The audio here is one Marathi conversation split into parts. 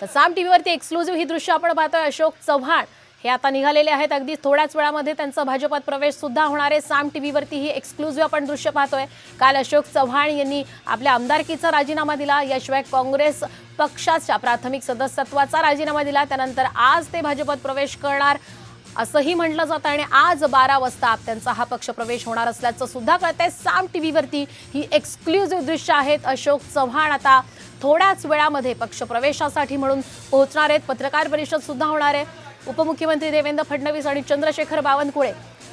तर साम टीव्हीवरती एक्सक्लुझिव्ह ही दृश्य आपण पाहतोय. अशोक चव्हाण हे आता निघालेले आहेत. अगदी थोड्याच वेळामध्ये त्यांचा भाजपात प्रवेश सुद्धा होणार आहे. साम टीव्हीवरती ही एक्सक्लुझिव्ह आपण दृश्य पाहतोय. काल अशोक चव्हाण यांनी आपल्या आमदारकीचा राजीनामा दिला. याशिवाय काँग्रेस पक्षाच्या प्राथमिक सदस्यत्वाचा राजीनामा दिला. त्यानंतर आज ते भाजपात प्रवेश करणार. असंही म्हटलं जातं आणि आज बारा वाजता त्यांचा हा पक्ष प्रवेश होणार असल्याचं सुद्धा कळतंय. साम टी व्हीवरती ही एक्सक्लुझिव्ह दृश्य आहेत. अशोक चव्हाण आता थोड्याच वेळामध्ये पक्ष प्रवेशासाठी म्हणून पोहोचणार आहेत. पत्रकार परिषद सुद्धा होणार आहे. उपमुख्यमंत्री देवेंद्र फडणवीस आणि चंद्रशेखर बावनकुळे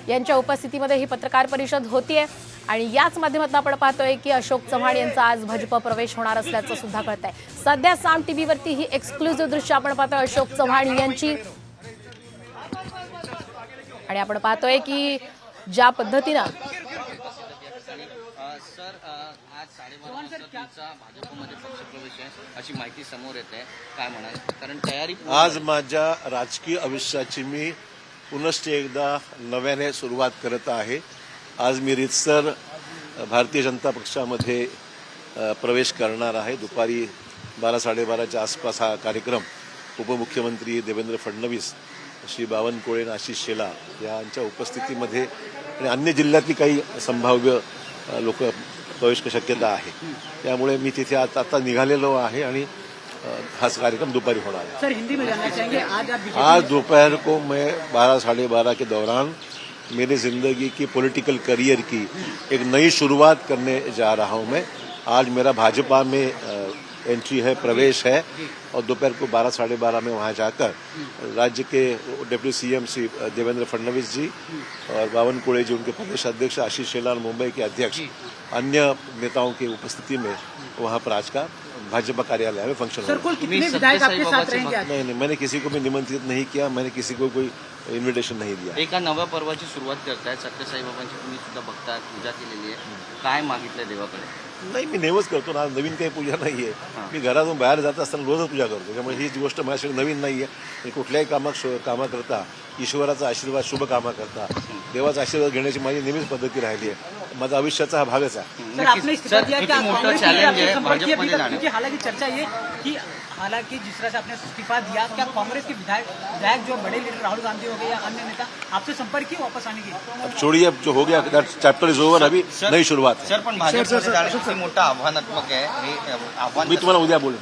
यांच्या उपस्थितीमध्ये ही पत्रकार परिषद होतीये. आणि याच माध्यमातून आपण पाहतोय की अशोक चव्हाण यांचा आज भाजप प्रवेश होणार असल्याचं सुद्धा आहे सध्या साम टी व्हीवरती ही एक्सक्लुझिव्ह दृश्य आपण पाहतोय. अशोक चव्हाण यांची आणि आपण पाहतोय की ज्या पद्धतीनं सर आज साडेबारा वाजता तुमचा भाजपमध्ये पक्षप्रवेश आहे अशी माहिती समोर येते. काय म्हणाल? कारण तयारी आज माझ्या राजकीय आयुष्याची मी पुनश्च एकदा नव्याने सुरुवात करत आहे. आज मी रितसर भारतीय जनता पक्षामध्ये प्रवेश करणार आहे. दुपारी बारा साडेबाराच्या आसपास हा कार्यक्रम उपमुख्यमंत्री देवेंद्र फडणवीस श्री बावनकुळे आणि आशिष शेला यांच्या उपस्थितीमध्ये आणि अन्य जिल्ह्यातली काही संभाव्य लोक प्रवेश शक्यता आहे. त्यामुळे मी तिथे आता आता निघालेलो आहे आणि अ, हा कार्यक्रम दुपारी होणार आहे. सर हिंदी में जानना चाहेंगे आज आप बीजेपी आज दोपहर को मैं बारह साढ़े बारह के दौरान मेरी जिंदगी की पॉलिटिकल करियर की एक नई शुरुआत करने जा रहा हूं मैं। आज मेरा भाजपा में एंट्री है प्रवेश है और दोपहर को बारह साढ़े बारह में वहाँ जाकर राज्य के डिप्टी सीएम श्री देवेंद्र फडणवीस जी और बावन कोड़े जी उनके प्रदेश अध्यक्ष आशीष शेलान मुंबई के अध्यक्ष अन्य नेताओं की उपस्थिति में वहाँ पर आज का भाजपा कार्यालय में फंक्शन सर कुल कितने तुम्ही विधायक आपके साथ रहेंगे नहीं नहीं मैंने किसी को भी निमंत्रित नहीं किया मैंने किसी को कोई इन्विटेशन नहीं दिया. एका नव्या पर्वाची सुरुवात करताय सत्यसाई बाबांची तुम्ही सुद्धा बघता पूजा केलेली आहे. काय मागितलंय देवाकडे? नाही मी नेहमीच करतो ना नवीन काही पूजा नाहीये मी घरातून बाहेर जात असताना रोजच पूजा करतो त्यामुळे ही जी गोष्ट माझ्यासाठी नवीन नाहीये मी कुठल्याही कामा कामाकरता ईश्वराचा आशीर्वाद शुभ कामाकरता देवाचा आशीर्वाद घेण्याची माझी नेहमीच पद्धती राहिली आहे. माझा आयुष्याचा हा भागच आहे. सर क्योंकि हालाँकि चर्चा ये कि हालाँकि जिस तरह से आपने इस्तीफा दिया क्या कांग्रेस के विधायक विधायक जो बड़े लीडर राहुल गांधी हो गए या अन्य नेता आपसे संपर्क किए वापस आने की अब छोड़िए अब जो हो गया चैप्टर इज़ ओवर अभी नई शुरुआत है। सर पण किती मोठं आव्हानात्मक आहे हे आव्हान मी तुम्हाला उद्या बोलेन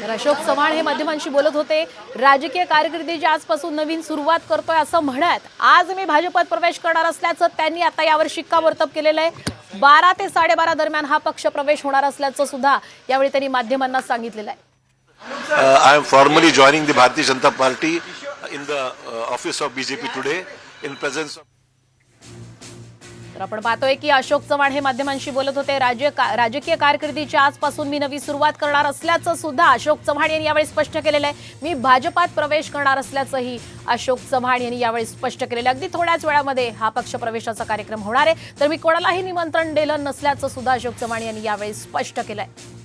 तर अशोक चव्हाण हे माध्यमांशी बोलत होते. राजकीय कारकिर्दीची आजपासून नवीन सुरुवात करतोय असं म्हणत आज मी भाजपात प्रवेश करणार असल्याचं त्यांनी आता यावर शिक्कामोर्तब केलेलं आहे. बारा ते साडेबारा दरम्यान हा पक्ष प्रवेश होणार असल्याचं सुद्धा यावेळी त्यांनी माध्यमांना सांगितलेलं आहे. I am formally joining the Bharatiya Janata Party in the office of BJP today in presence of तर आपण पाहतोय की अशोक चव्हाण हे माध्यमांशी बोलत होते. राज्य का- राजकीय कारकिर्दीच्या आजपासून मी नवी सुरुवात करणार असल्याचं सुद्धा अशोक चव्हाण यांनी यावेळी स्पष्ट केलेलं आहे. मी भाजपात प्रवेश करणार असल्याचंही अशोक चव्हाण यांनी यावेळी स्पष्ट केलेलं अगदी थोड्याच वेळामध्ये हा पक्ष प्रवेशाचा कार्यक्रम होणार आहे. तर मी कोणालाही निमंत्रण दिलं नसल्याचं सुद्धा अशोक चव्हाण यांनी यावेळी स्पष्ट केलं आहे